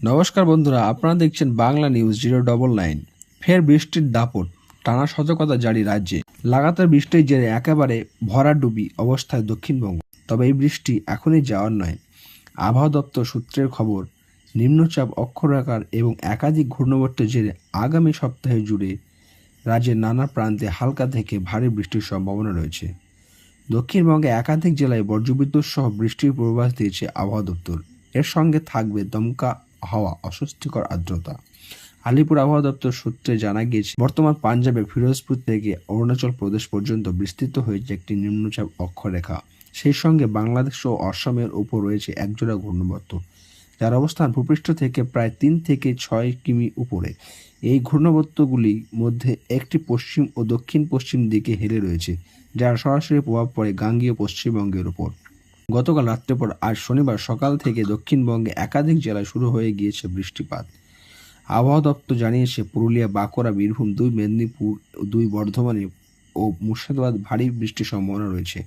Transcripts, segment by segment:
নমস্কার বন্ধুরা, আপনারা দেখছেন Bangla news zero double nine. ফের বৃষ্টির দাপট, টানা সতর্কতা জারি রাজ্যে। লাগাতার বৃষ্টির জেরে একেবারে ভরাডুবি অবস্থায় দক্ষিণবঙ্গ। তবে এই বৃষ্টি এখনই যাওয়ার নয়। আবহাওয়া দপ্তর সূত্রের খবর, নিম্নচাপ অক্ষরাকার এবং একাধিক ঘূর্ণবর্তের জেরে আগামী সপ্তাহে জুড়ে রাজ্যের নানা প্রান্তে হালকা থেকে ভারী বৃষ্টির সম্ভাবনা রয়েছে। দক্ষিণবঙ্গে একাধিক জেলায় বজ্রবিদ্যুৎ সহ বৃষ্টির পূর্বাভাস দিয়েছে আবহাওয়া দপ্তর। এর সঙ্গে থাকবে দমকা হাওয়া অস্বস্তিকর আর্দ্রতা। আলিপুর আবহাওয়া দপ্তর সূত্রে জানা গিয়েছে, বর্তমান পাঞ্জাবে ফিরোজপুর থেকে অরুণাচল প্রদেশ পর্যন্ত বিস্তৃত হয়েছে একটি নিম্নচাপ অক্ষরেখা। সেই সঙ্গে বাংলাদেশ ও অসমের উপর রয়েছে একজোড়া ঘূর্ণবর্ত। যার অবস্থান ভূপৃষ্ঠ থেকে প্রায় তিন থেকে ছয় কিমি উপরে। এই ঘূর্ণবর্তগুলির মধ্যে একটি পশ্চিম ও দক্ষিণ পশ্চিম দিকে হেলে রয়েছে, যার সরাসরি প্রভাব পড়ে গাঙ্গীয় পশ্চিমবঙ্গের উপর গতকাল রাত্রে পর আজ শনিবার সকাল থেকে দক্ষিণবঙ্গে একাধিক জেলায় শুরু হয়ে গিয়েছে বৃষ্টিপাত। আবহাওয়া দপ্তর জানিয়েছে, পুরুলিয়া, বাঁকুড়া, বীরভূম, দুই মেদিনীপুর, দুই বর্ধমানে ও মুর্শিদাবাদ ভারী বৃষ্টির সম্ভাবনা রয়েছে।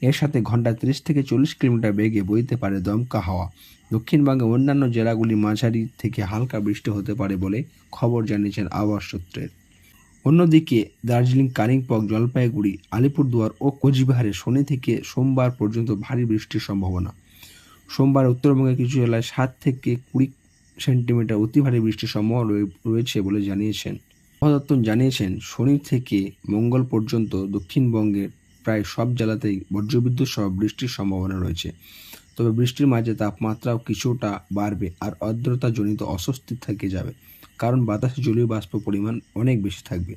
এর সাথে ঘন্টায় তিরিশ থেকে চল্লিশ কিলোমিটার বেগে বইতে পারে দমকা হাওয়া। দক্ষিণবঙ্গে অন্যান্য জেলাগুলি মাঝারি থেকে হালকা বৃষ্টি হতে পারে বলে খবর জানিয়েছেন আবহাওয়া সূত্রের। অন্যদিকে দার্জিলিং, কালিম্পং, জলপাইগুড়ি, আলিপুরদুয়ার ও কোচবিহারে শনি থেকে সোমবার পর্যন্ত ভারী বৃষ্টির সম্ভাবনা। সোমবার উত্তরবঙ্গের কিছু জেলায় সাত থেকে কুড়ি সেন্টিমিটার অতি ভারী বৃষ্টির সম্ভাবনা রয়েছে বলে জানিয়েছেন। আবহাওয়া জানিয়েছেন, শনি থেকে মঙ্গল পর্যন্ত দক্ষিণবঙ্গের প্রায় সব জেলাতেই বজ্রবিদ্যুৎ সহ বৃষ্টির সম্ভাবনা রয়েছে। তবে বৃষ্টির মাঝে তাপমাত্রাও কিছুটা বাড়বে আর আর্দ্রতাজনিত অস্বস্তি থেকে যাবে, কারণ বাতাসে জলীয় বাষ্প পরিমাণ অনেক বেশি থাকবে।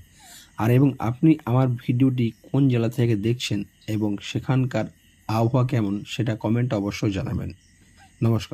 আর এবং আপনি আমার ভিডিওটি কোন জেলা থেকে দেখছেন এবং সেখানকার আবহাওয়া কেমন সেটা কমেন্ট অবশ্যই জানাবেন। নমস্কার।